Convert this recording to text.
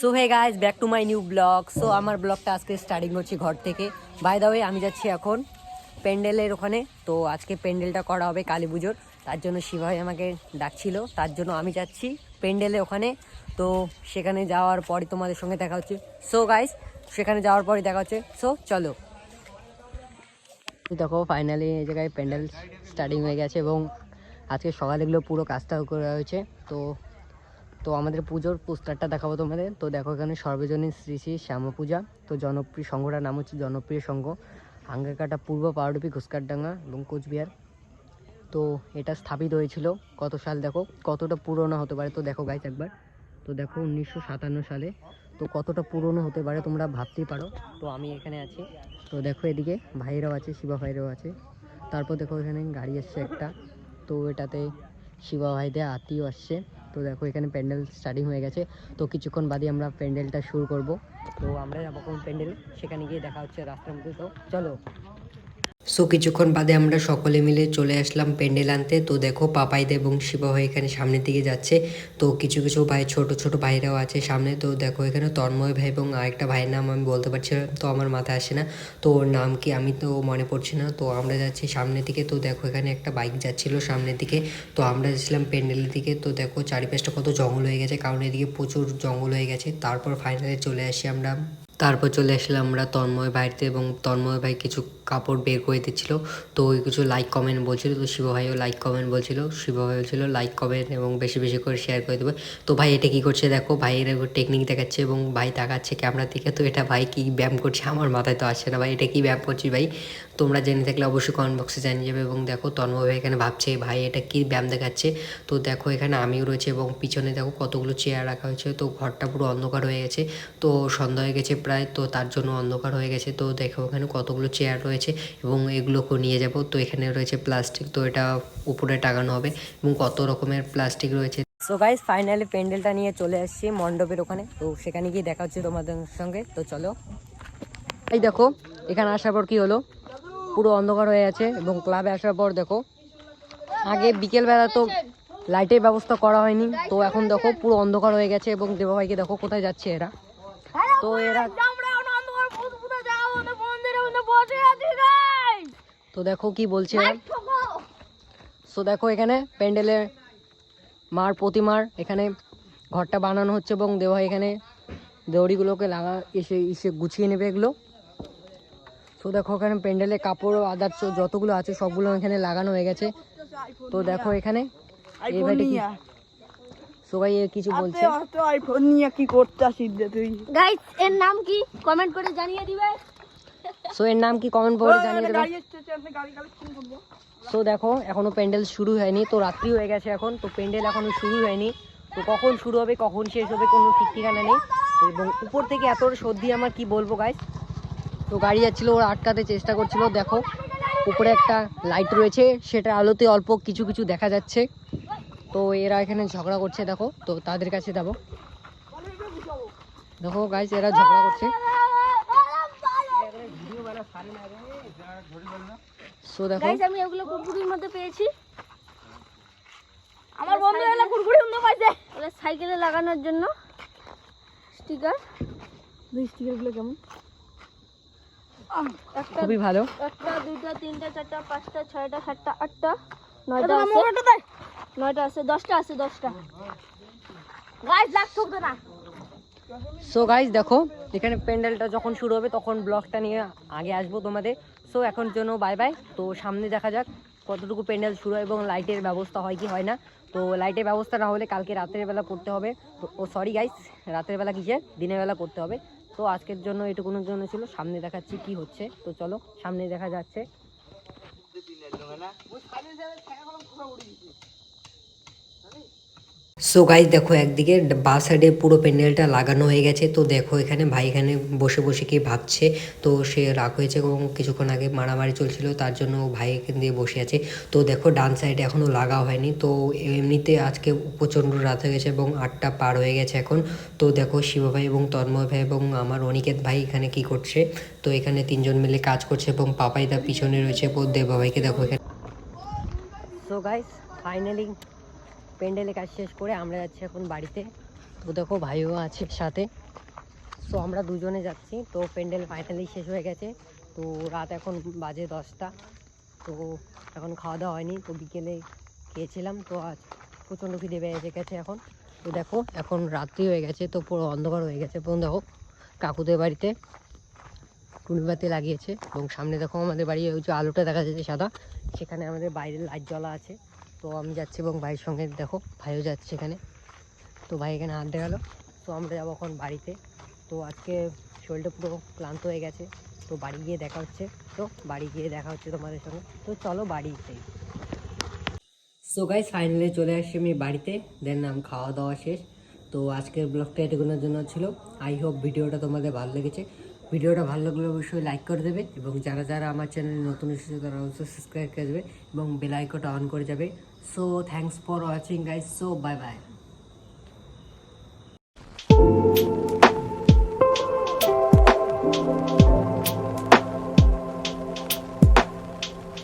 So hey guys back to my new blog so আমার ব্লগটা আজকে স্টার্টিং করছি ঘর থেকে। বাই দা ওয়ে আমি যাচ্ছি এখন প্যান্ডেলের ওখানে। তো, আজকে প্যান্ডেলটা করা হবে কালী পুজোর। তার জন্য শিবাই আমাকে ডাকছিল। তার জন্য আমি যাচ্ছি প্যান্ডেলের ওখানে। তো, সেখানে যাওয়ার পরে তোমাদের সঙ্গে দেখা হচ্ছে। সো গাইজ সেখানে যাওয়ার পরে দেখা হচ্ছে। সো চলো। দেখো ফাইনালি এই জায়গায় প্যান্ডেল স্টার্টিং হয়ে গেছে এবং আজকে সকালে এগুলো পুরো কাজটাও করা হয়েছে। তো তো আমাদের পুজোর পোস্টারটা দেখাবো তোমাদের। তো দেখো এখানে সর্বজনীন শ্রী শ্রী শ্যামা পূজা তো জনপ্রিয় সংঘটার নাম হচ্ছে জনপ্রিয় সংঘ। আঙ্গারকাটা পূর্ব পাউডুপি ঘুসকারডাঙ্গা এবং কোচবিহার তো এটা স্থাপিত হয়েছিল কত সাল দেখো? কতটা পুরনো হতে পারে? তো দেখো গাইজ একবার। তো দেখো উনিশশো সাতান্ন সালে। তো কতটা পুরনো হতে পারে তোমরা ভাবতেই পারো। তো আমি এখানে আছি। তো দেখো এদিকে ভাইরাও আছে, শিবা ভাইরাও আছে। তারপর দেখো এখানে গাড়ি আসছে একটা। তো এটাতে শিবা ভাইদের আত্মীয় আসছে। তো দেখো, এখানে প্যান্ডেল স্টার্টিং হয়ে গেছে। তো কিছুক্ষণ বাদে আমরা প্যান্ডেলটা শুরু করব। তো আমরা যাব প্যান্ডেল। সেখানে গিয়ে দেখা হচ্ছে রাস্তার মধ্যে। তো চলো। সো কিছুক্ষণ বাদে আমরা সকলে মিলে চলে আসলাম প্যান্ডেল আনতে। তো দেখো, পাপাইদা এবং শিবা ভাই এখানে সামনের দিকে যাচ্ছে। তো কিছু কিছু ভাই, ছোট ছোট ভাইরাও আছে সামনে। তো দেখো, এখানে তন্ময় ভাই এবং আরেকটা ভাইয়ের নাম আমি বলতে পারছি তো আমার মাথায় আসে না। তো ওর নাম কি আমি তো মনে পড়ছি না। তো আমরা যাচ্ছি সামনের দিকে। তো দেখো, এখানে একটা বাইক যাচ্ছিল সামনের দিকে। তো আমরা যাচ্ছিলাম প্যান্ডেলের দিকে। তো দেখো, চারিপাশটা কত জঙ্গল হয়ে গেছে, কারণ এদিকে প্রচুর জঙ্গল হয়ে গেছে। তারপর ফাইনালে চলে আসি আমরা তারপর চলে আসলাম আমরা তন্ময় ভাইতে এবং তন্ময় ভাই কিছু কাপড় বের করে দিচ্ছিল। তো ওই কিছু লাইক কমেন্ট বলছিল, তো শিব ভাইও লাইক কমেন্ট বলছিল, শিব ভাই বলছিল লাইক কমেন্ট এবং বেশি বেশি করে শেয়ার করে দেবে। তো ভাই এটা কী করছে দেখো, ভাইয়ের টেকনিক দেখাচ্ছে এবং ভাই তাকাচ্ছে ক্যামেরা থেকে, তো এটা ভাই কী ব্যায়াম করছে? আমার মাথায় তো আসছে না ভাই, এটা কী ব্যায়াম করছি ভাই? তোমরা জেনে থাকলে অবশ্যই কমেন্ট বক্সে জানিয়ে যাবে এবং দেখো তন্ময় ভাই এখানে ভাবছে, ভাই এটা কী ব্যায়াম দেখাচ্ছে? তো দেখো এখানে আমিও রয়েছে এবং পিছনে দেখো কতগুলো চেয়ার রাখা হয়েছে, তো ঘরটা পুরো অন্ধকার হয়ে গেছে। তো সন্ধ্যা হয়ে গেছে প্রায় তো তার জন্য অন্ধকার হয়ে গেছে। তো দেখো এখানে কতগুলো চেয়ার রয়েছে এবং এগুলোকে নিয়ে যাব। তো এখানে রয়েছে প্লাস্টিক তো এটা উপরে টাঙানো হবে এবং কত রকমের প্লাস্টিক রয়েছে। সো গাইজ ফাইনালি প্যান্ডেলটা নিয়ে চলে আসছি মণ্ডপের ওখানে। তো সেখানে গিয়ে দেখা হচ্ছে তোমাদের সঙ্গে। তো চলো। এই দেখো, এখানে আসার পর কি হলো? পুরো অন্ধকার হয়ে আছে এবং ক্লাবে আসার পর দেখো, আগে বিকেলবেলা তো লাইটের ব্যবস্থা করা হয়নি। তো এখন দেখো পুরো অন্ধকার হয়ে গেছে এবং দেবাভাইকে দেখো কোথায় যাচ্ছে এরা। তো এরা তো দেখো কি বলছে। সো দেখো এখানে প্যান্ডেলে মার প্রতিমার এখানে ঘরটা বানানো হচ্ছে এবং দেওয়া এখানে। দড়িগুলোকে লাগা এসে এসে গুছিয়ে নেবে এগুলো। তো দেখো এখানে প্যান্ডেলে কাপড় আদার্স যতগুলো আছে সবগুলো এখানে লাগানো হয়ে গেছে। তো দেখো এখানে। এই ভাইটা কি সবাই কিছু বলছে। আইফোন নিয়ে কি করতে আসিস রে তুই? গাইস এর নাম কি? কমেন্ট করে জানিয়ে দিবে। সো এর নাম কি কমেন্ট করে জানিয়ে দেবে? সো দেখো এখনও প্যান্ডেল শুরু হয়নি তো রাত্রি হয়ে গেছে এখন তো প্যান্ডেল এখনও শুরু হয়নি। তো কখন শুরু হবে কখন শেষ হবে কোনো ঠিক ঠিকানা নেই। এবং উপর থেকে এত সর্দি আমার কি বলব গাইস তো গাড়ি যাচ্ছিল ওরা আটকাতে চেষ্টা করছিল। দেখো উপরে একটা লাইট রয়েছে সেটা আলোতে অল্প কিছু কিছু দেখা যাচ্ছে। তো এরা এখানে ঝগড়া করছে দেখো। তো তাদের কাছে যাব। দেখো গাইস এরা ঝগড়া করছে। সো দেখো। গাইস আমি এগুলো মধ্যে পেয়েছি। আমার বন্ধু এগুলো কুরকুরি মধ্যে পাইছে ওটা সাইকেলে লাগানোর জন্য। স্টিকার দুই স্টিকার কেমন? একটা খুবই ভালো। একটা দুইটা তিনটা চারটা পাঁচটা ছয়টা সাতটা আটটা নয়টা আছে। নয়টা আছে দশটা আছে দশটা। গাইস লাগ ঠকবে না। সো গাইজ দেখো এখানে প্যান্ডেলটা যখন শুরু হবে তখন ব্লগটা নিয়ে আগে আসব তোমাদের। সো এখন জন্য বাই বাই তো সামনে দেখা যাক কতটুকু প্যান্ডেল শুরু হয় এবং লাইটের ব্যবস্থা হয় কি হয় না। তো লাইটের ব্যবস্থা না হলে কালকে রাতের বেলা করতে হবে। তো ও সরি গাইস রাতের বেলা কিসে দিনের বেলা করতে হবে। তো আজকের জন্য এটুকুনের জন্য ছিল। সামনে দেখাচ্ছি কি হচ্ছে। তো চলো সামনে দেখা যাচ্ছে। সো গাইজ দেখো একদিকে বা সাইডে পুরো প্যান্ডেলটা লাগানো হয়ে গেছে। তো দেখো এখানে ভাই এখানে বসে বসে কি ভাবছে? তো সে রাগ হয়েছে এবং কিছুক্ষণ আগে মারামারি চলছিল, তার জন্য ভাই এখান দিয়ে বসে আছে। তো দেখো ডান সাইডে এখনও লাগা হয়নি। তো এমনিতে আজকে প্রচণ্ড রাত হয়ে গেছে এবং আটটা পার হয়ে গেছে এখন। তো দেখো শিব ভাই এবং তন্ময় ভাই এবং আমার অনিকেত ভাই এখানে কি করছে? তো এখানে তিনজন মিলে কাজ করছে এবং পাপাই তার পিছনে রয়েছে দেবা ভাইকে দেখো এখানে সো গাইস ফাইনালি প্যান্ডেলে কাজ শেষ করে আমরা যাচ্ছি এখন বাড়িতে। তো দেখো ভাইও আছে সাথে। সো আমরা দুজনে যাচ্ছি। তো প্যান্ডেল ফাইনালি শেষ হয়ে গেছে। তো রাত এখন বাজে দশটা। তো এখন খাওয়া দাওয়া হয়নি। তো বিকেলে খেয়েছিলাম। তো আজ প্রচণ্ড খিদে পেয়ে গেছে এখন। তো দেখো, এখন রাত্রি হয়ে গেছে। তো পুরো অন্ধকার হয়ে গেছে। এবং দেখো, কাকুদের বাড়িতে টুনিবাতি লাগিয়েছে। এবং সামনে দেখো আমাদের বাড়ি ওই যে আলোটা দেখা যাচ্ছে সাদা। সেখানে আমাদের বাইরে লাইট জ্বলা আছে। তো আমি যাচ্ছি এবং ভাইয়ের সঙ্গে, দেখো, ভাইও যাচ্ছে এখানে। তো ভাই এখানে হাঁটতে গেল তো আমরা যাব এখন বাড়িতে। তো আজকে শরীরটা পুরো ক্লান্ত হয়ে গেছে। তো বাড়ি গিয়ে দেখা হচ্ছে। তো বাড়ি গিয়ে দেখা হচ্ছে তোমাদের সঙ্গে। তো চলো বাড়িতে। সো গাইস ফাইনালি চলে আসছি আমি বাড়িতে। দেন নাম খাওয়া দাওয়া শেষ। তো আজকের ব্লগটা এটুকুনের জন্য ছিল। আই হোপ ভিডিওটা তোমাদের ভালো লেগেছে। ভিডিওটা ভালো লাগলে অবশ্যই লাইক করে দেবে এবং যারা যারা আমার চ্যানেলে নতুন এসেছে তারা অবশ্যই সাবস্ক্রাইব করে দেবে এবং বেল অন করে যাবে। So thanks for watching guys so bye bye